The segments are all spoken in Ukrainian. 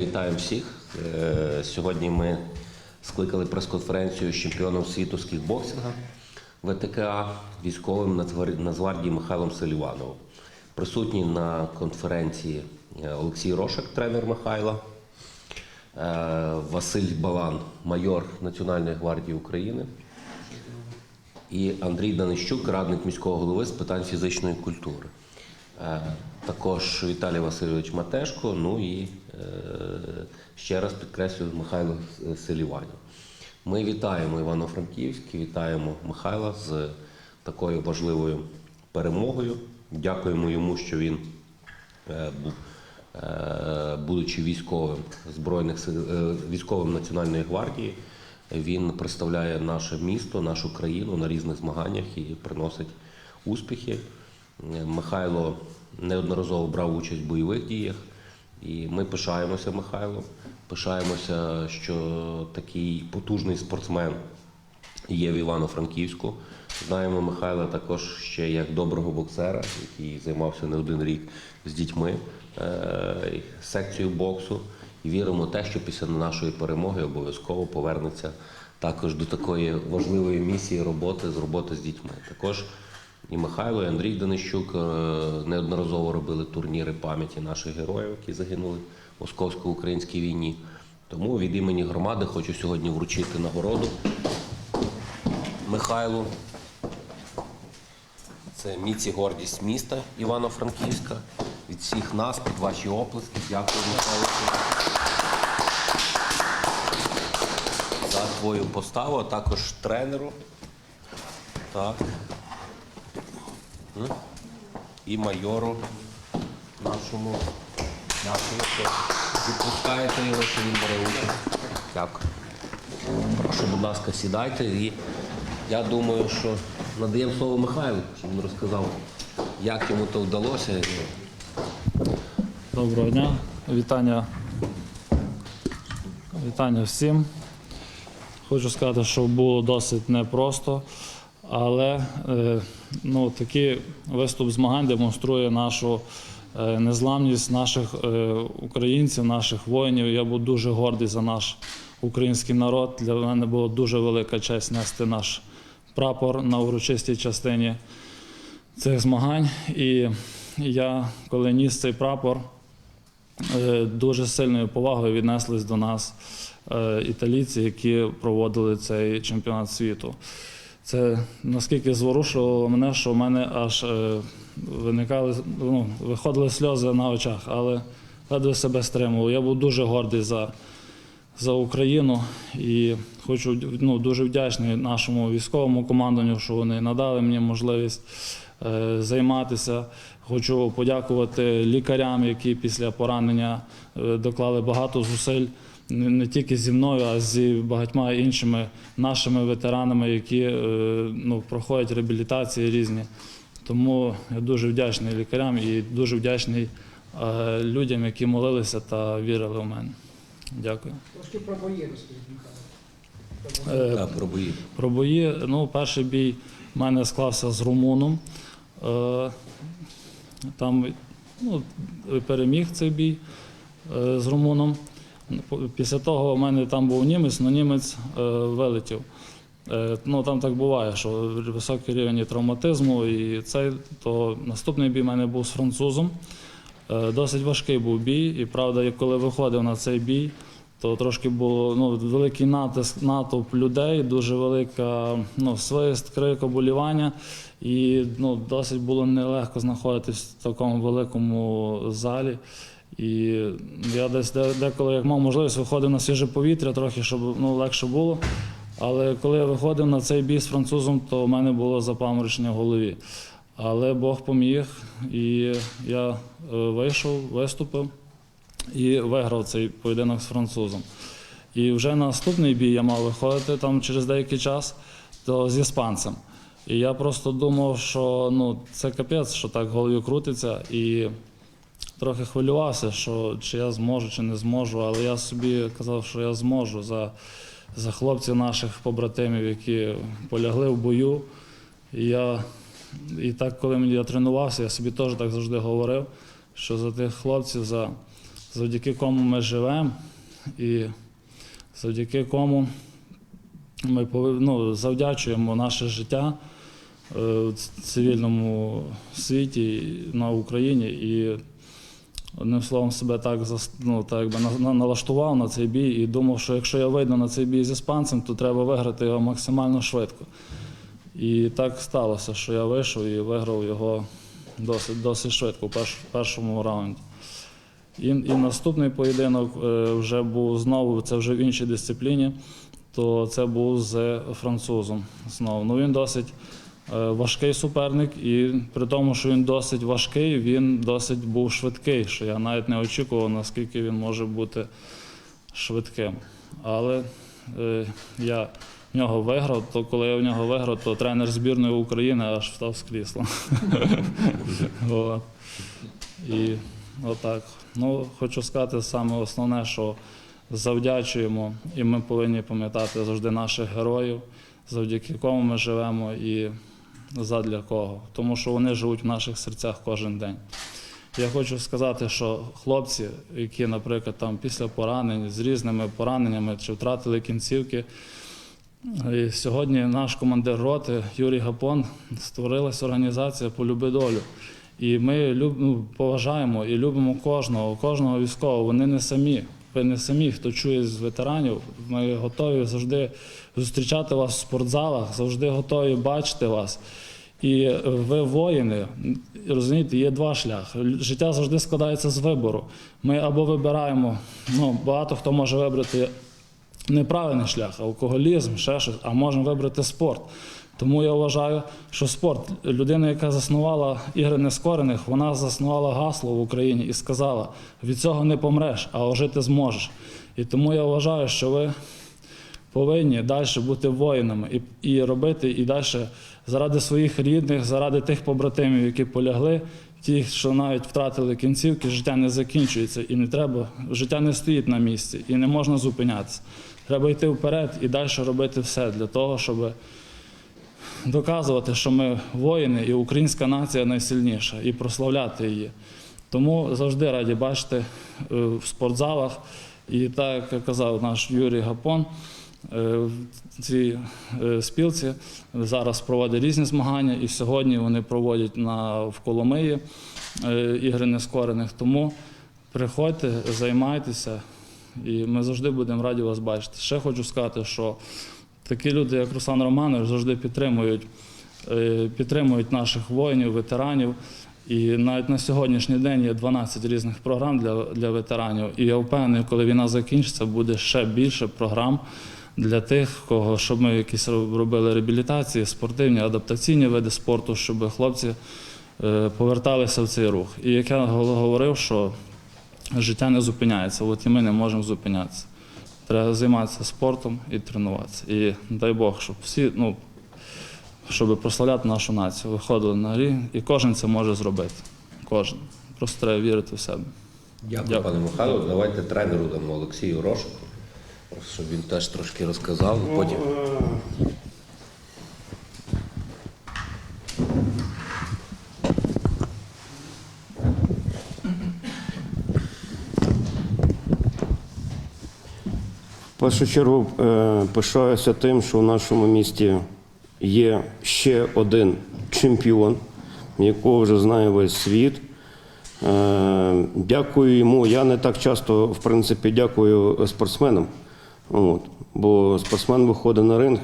Вітаю всіх. Е, Сьогодні ми скликали прес-конференцію з чемпіоном світу з кікбоксинга ВТКА військовим Нацгвар- Нацгвардії Михайлом Селівановим. Присутній на конференції е, Олексій Рошик, тренер Михайла, е, Василь Балан, майор Національної гвардії України, і Андрій Данищук, радник міського голови з питань фізичної культури. Також Віталій Васильович Матешко, ну і ще раз підкреслюю Михайло Селіванів. Ми вітаємо Івано-Франківськ, вітаємо Михайла з такою важливою перемогою. Дякуємо йому, що він е, був, е, будучи військовим збройних е, військовим Національної гвардії, він представляє наше місто, нашу країну на різних змаганнях і приносить успіхи. Е, Михайло неодноразово брав участь в бойових діях, і ми пишаємося Михайлом. Пишаємося, що такий потужний спортсмен є в Івано-Франківську. Знаємо Михайла також ще як доброго боксера, який займався не один рік з дітьми е, секцією боксу. І віримо в те, що після нашої перемоги обов'язково повернеться також до такої важливої місії роботи з роботи з дітьми. Також і Михайло, і Андрій Данищук е, неодноразово робили турніри пам'яті наших героїв, які загинули в московсько-українській війні. Тому від імені громади хочу сьогодні вручити нагороду Михайлу. Це міць і гордість міста Івано-Франківська. Від всіх нас під ваші оплески. Дякую, Михайло, за твою поставу, а також тренеру. Так. І майору нашому. Відпускаєте його, що він бере участь. Дякую. Прошу, будь ласка, сідайте. І я думаю, що надаємо слово Михайлу, щоб він розказав, як йому то вдалося. Доброго дня, вітання. Вітання всім. Хочу сказати, що було досить непросто, але е, ну, такий виступ змагань демонструє нашу е, незламність наших е, українців, наших воїнів. Я був дуже гордий за наш український народ. Для мене була дуже велика честь нести наш прапор на урочистій частині цих змагань. І я, коли ніс цей прапор, Дуже сильною повагою віднеслись до нас італійці, які проводили цей чемпіонат світу. Це наскільки зворушувало мене, що в мене аж е, виникали, ну, виходили сльози на очах, але ледве себе стримував. Я був дуже гордий за, за Україну і хочу ну, дуже вдячний нашому військовому командуванню, що вони надали мені можливість е, займатися. Хочу подякувати лікарям, які після поранення е, доклали багато зусиль не тільки зі мною, а зі багатьма іншими нашими ветеранами, які е, ну, проходять реабілітації різні. Тому я дуже вдячний лікарям і дуже вдячний е, людям, які молилися та вірили в мене. Дякую. Трошки про бої розкажіть, Михайло. Е, про бої. Про бої. Ну, перший бій в мене склався з румуном. Там ну, переміг цей бій з румуном. Після того в мене там був німець, але німець е, вилетів. Е, Ну, там так буває, що високий рівень травматизму, і цей, то наступний бій в мене був з французом. Е, Досить важкий був бій, і правда, коли виходив на цей бій, то трошки було ну, великий натиск, натовп людей, дуже велика ну, свист, крик, оболівання. І ну, досить було нелегко знаходитись в такому великому залі. І я десь де- деколи, як мав можливість, виходив на свіже повітря, трохи, щоб ну, легше було. Але коли я виходив на цей бій з французом, то в мене було запаморочення в голові. Але Бог поміг, і я е, вийшов, виступив і виграв цей поєдинок з французом. І вже на наступний бій я мав виходити там через деякий час то з іспанцем. І я просто думав, що ну, це капець, що так в голові крутиться. І трохи хвилювався, що чи я зможу, чи не зможу. Але я собі казав, що я зможу за, за хлопців наших побратимів, які полягли в бою. І я і так, коли я тренувався, я собі теж так завжди говорив, що за тих хлопців, за завдяки кому ми живемо, і завдяки кому ми ну, завдячуємо наше життя е, в цивільному світі на Україні і одним словом себе так ну, так якби на- на- налаштував на цей бій і думав, що якщо я вийду на цей бій з іспанцем, то треба виграти його максимально швидко. І так сталося, що я вийшов і виграв його досить, досить швидко в перш- першому раунді. І, і наступний поєдинок е, вже був знову, це вже в іншій дисципліні, то це був з французом знову. Ну він досить важкий суперник, і при тому, що він досить важкий, він досить був швидкий, що я навіть не очікував, наскільки він може бути швидким. Але е, я в нього виграв, то коли я в нього виграв, то тренер збірної України аж встав з крісла. І отак. Ну, хочу сказати саме основне, що завдячуємо, і ми повинні пам'ятати завжди наших героїв, завдяки кому ми живемо і задля кого. Тому що вони живуть в наших серцях кожен день. Я хочу сказати, що хлопці, які, наприклад, там після поранень з різними пораненнями чи втратили кінцівки, і сьогодні наш командир роти Юрій Гапон створилася організація Полюби долю. І ми люб, ну, поважаємо і любимо кожного, кожного військового. Вони не самі. Ви не самі, хто чує з ветеранів. Ми готові завжди зустрічати вас в спортзалах, завжди готові бачити вас. І ви воїни, розумієте, є два шляхи. Життя завжди складається з вибору. Ми або вибираємо, ну багато хто може вибрати неправильний шлях, алкоголізм, ще щось, а можемо вибрати спорт. Тому я вважаю, що спорт, людина, яка заснувала ігри нескорених, вона заснувала гасло в Україні і сказала: від цього не помреш, а ожити зможеш. І тому я вважаю, що ви повинні далі бути воїнами і, і робити і далі заради своїх рідних, заради тих побратимів, які полягли, ті, що навіть втратили кінцівки, життя не закінчується і не треба, життя не стоїть на місці і не можна зупинятися. Треба йти вперед і далі робити все для того, щоб доказувати, що ми воїни і українська нація найсильніша, і прославляти її. Тому завжди раді бачити е, в спортзалах. І так як казав наш Юрій Гапон, в цій е, спілці зараз проводять різні змагання, і сьогодні вони проводять на, в Коломиї е, ігри нескорених. Тому приходьте, займайтеся, і ми завжди будемо раді вас бачити. Ще хочу сказати, що такі люди, як Руслан Романович, завжди підтримують, е, підтримують наших воїнів, ветеранів. І навіть на сьогоднішній день є 12 різних програм для, для ветеранів. І я впевнений, коли війна закінчиться, буде ще більше програм для тих, кого щоб ми якісь робили реабілітації, спортивні, адаптаційні види спорту, щоб хлопці е, поверталися в цей рух. І як я говорив, що життя не зупиняється, от і ми не можемо зупинятися. Треба займатися спортом і тренуватися. І дай Бог, щоб всі, ну, щоб прославляти нашу націю, виходили на рівень, і кожен це може зробити. Кожен. Просто треба вірити в себе. Дякую, Дякую. пане Михайло. Давайте тренеру дамо Олексію Рошику, щоб він теж трошки розказав. Потім. В першу чергу е, пишаюся тим, що в нашому місті є ще один чемпіон, якого вже знає весь світ. Е, Дякую йому. Я не так часто, в принципі, дякую спортсменам. От. Бо спортсмен виходить на ринг,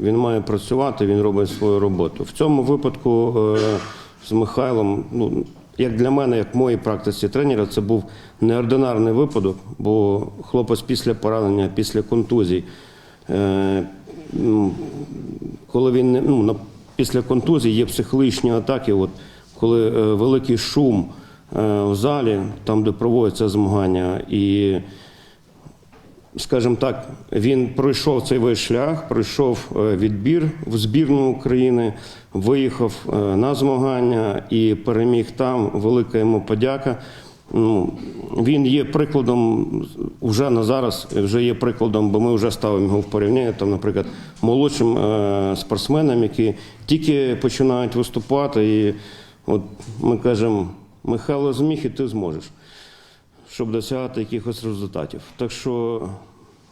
він має працювати, він робить свою роботу. В цьому випадку е, з Михайлом, ну, як для мене, як в моїй практиці тренера, це був неординарний випадок, бо хлопець після поранення, після контузій, е, коли він ну, після контузії є психологічні атаки, от, коли е, великий шум в залі, там, де проводяться змагання, і скажімо так, він пройшов цей весь шлях, пройшов е, відбір в збірну України, виїхав е, на змагання і переміг там. Велика йому подяка. Ну, він є прикладом вже на зараз, вже є прикладом, бо ми вже ставимо його в порівняння, там, наприклад, молодшим е, спортсменам, які тільки починають виступати. І от ми кажемо, Михайло зміг, і ти зможеш. Щоб досягати якихось результатів. Так що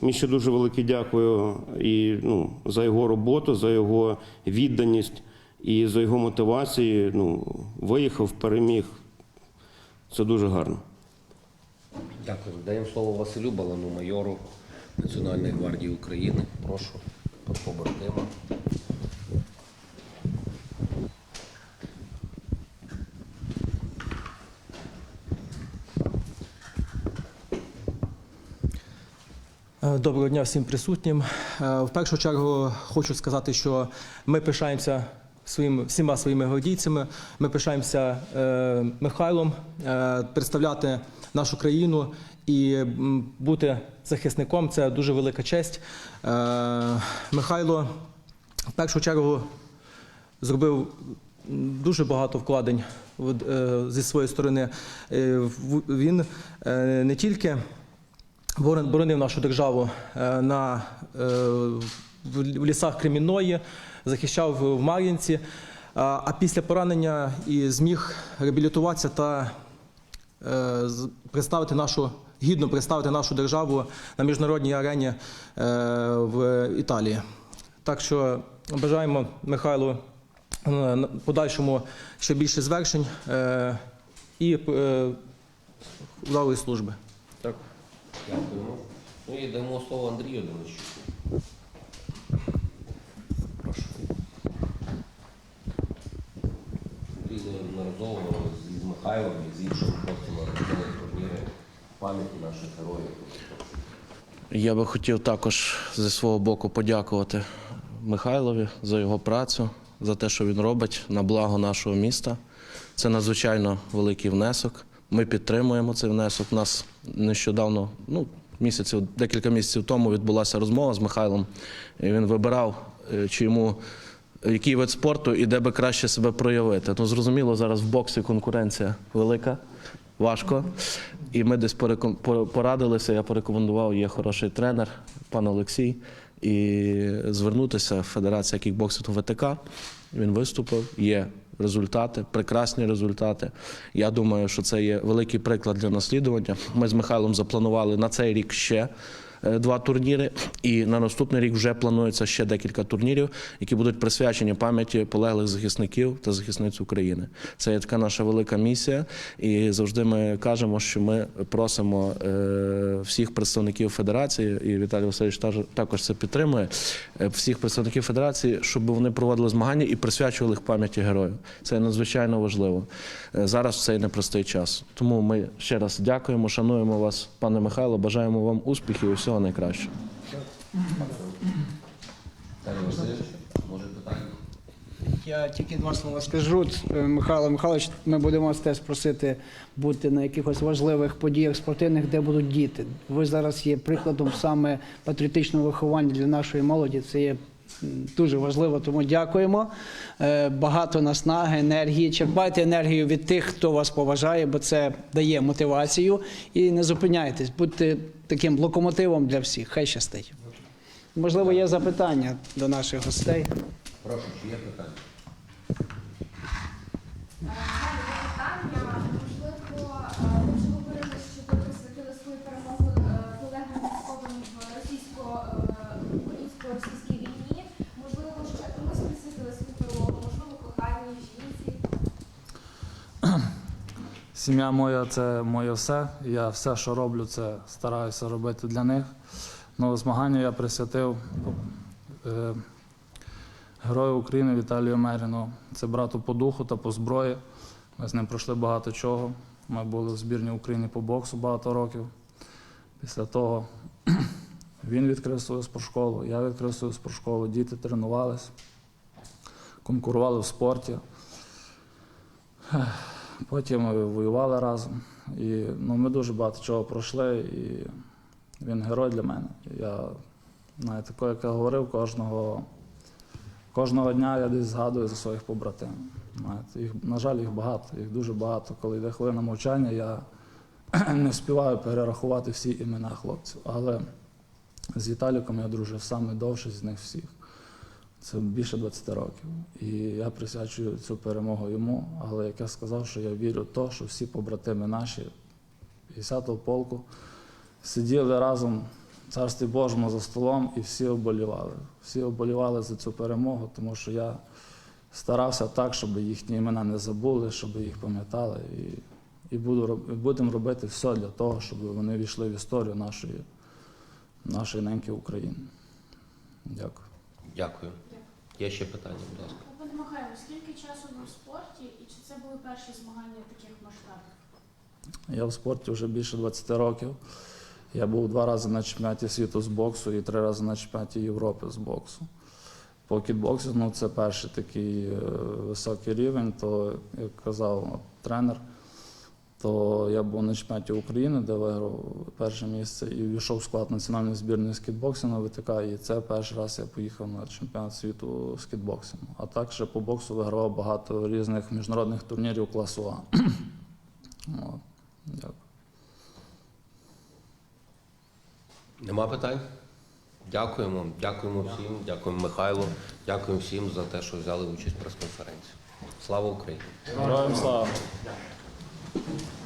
Міші дуже велике дякую і ну, за його роботу, за його відданість і за його мотивацію. Ну, виїхав, переміг. Це дуже гарно. Дякую. Даємо слово Василю Балану, майору Національної гвардії України. Прошу, по побратима. Доброго дня всім присутнім. Е, В першу чергу хочу сказати, що ми пишаємося своїм, всіма своїми гвардійцями. Ми пишаємося е, Михайлом е, представляти нашу країну і бути захисником це дуже велика честь. Е, Михайло в першу чергу зробив дуже багато вкладень е, зі своєї сторони. Е, Він не тільки борон- боронив нашу державу е, на, е, в лісах Кремінної, захищав в Мар'їнці, а а після поранення і зміг реабілітуватися та е, представити нашу гідно представити нашу державу на міжнародній арені е, в Італії. Так що бажаємо Михайлу е, подальшому ще більше звершень е, і е, вдалої служби. Дякуємо. Ну і даємо слово Андрію Денищуку. Прошу. Андрій неодноразово з Михайлом і з іншими хлопцями робили турніри пам'яті наших героїв. Я би хотів також зі свого боку подякувати Михайлові за його працю, за те, що він робить на благо нашого міста. Це надзвичайно великий внесок. Ми підтримуємо цей внесок. У нас нещодавно, ну, місяців, декілька місяців тому відбулася розмова з Михайлом. І він вибирав, е, чи йому який вид спорту і де би краще себе проявити. Ну, зрозуміло, зараз в боксі конкуренція велика, важко. І ми десь порадилися, я порекомендував, є хороший тренер, пан Олексій, і звернутися в Федерація кікбоксу ВТК. Він виступив, є результати, прекрасні результати. Я думаю, що це є великий приклад для наслідування. Ми з Михайлом запланували на цей рік ще два турніри, і на наступний рік вже планується ще декілька турнірів, які будуть присвячені пам'яті полеглих захисників та захисниць України. Це є така наша велика місія, і завжди ми кажемо, що ми просимо е, всіх представників федерації, і Віталій Васильович також це підтримує. е, Всіх представників федерації, щоб вони проводили змагання і присвячували їх пам'яті героїв. Це надзвичайно важливо е, зараз в цей непростий час. Тому ми ще раз дякуємо, шануємо вас, пане Михайло. Бажаємо вам успіхів і всього найкращого. Може питання? Я тільки два слова скажу. Е, Михайло Михайлович, ми будемо вас теж просити бути на якихось важливих подіях спортивних, де будуть діти. Ви зараз є прикладом саме патріотичного виховання для нашої молоді. Це є дуже важливо, тому дякуємо. Е, Багато наснаги, енергії. Черпайте енергію від тих, хто вас поважає, бо це дає мотивацію. І не зупиняйтесь, будьте таким локомотивом для всіх. Хай щастить. Можливо, є запитання до наших гостей. Прошу, чи є питання? Питання, можливо, е, ви вже говорили, що ви присвятили свою перемогу е, полеглим військовим в російсько-українсько-російській війні. Можливо, ще комусь присвятили свою перемогу, можливо, коханій жінці. Сім'я моя це моє все. Я все, що роблю, це стараюся робити для них. Ну, змагання я присвятив е, Герою України Віталію Меріну. Це брату по духу та по зброї. Ми з ним пройшли багато чого. Ми були в збірні України по боксу багато років. Після того він відкрив свою спортшколу, я відкрив свою спортшколу, діти тренувались, конкурували в спорті. Потім воювали разом. І ну, ми дуже багато чого пройшли, і він герой для мене. Я, знаєте, таке, як я говорив, кожного, кожного дня я десь згадую за своїх побратимів. На жаль, їх багато, їх дуже багато. Коли йде хвилина мовчання, я не встигаю перерахувати всі імена хлопців. Але з Віталіком я дружив саме довше з них всіх. Це більше 20 років. І я присвячую цю перемогу йому. Але як я сказав, що я вірю в те, що всі побратими наші 50-го полку. Сиділи разом в царстві Божому за столом і всі оболівали. Всі оболівали за цю перемогу, тому що я старався так, щоб їхні імена не забули, щоб їх пам'ятали. І, і буду, будемо робити все для того, щоб вони війшли в історію нашої, нашої неньки України. Дякую. Дякую. Є ще питання, будь ласка. Пане Михайло, скільки часу ви в спорті і чи це були перші змагання таких масштабів? Я в спорті вже більше 20 років. Я був два рази на чемпіонаті світу з боксу і три рази на чемпіонаті Європи з боксу. По кікбоксингу це перший такий е, високий рівень, то, як казав тренер, то я був на чемпіонаті України, де виграв перше місце, і війшов в склад національної збірної з кітбоксингу ВТК. І це перший раз я поїхав на чемпіонат світу з кітбоксингу. А так ще по боксу вигравав багато різних міжнародних турнірів класу А. От. Дякую. Нема питань? Дякуємо. Дякуємо всім. Дякуємо Михайлу. Дякуємо всім за те, що взяли участь в прес-конференції. Слава Україні! Героям слава! Thank you.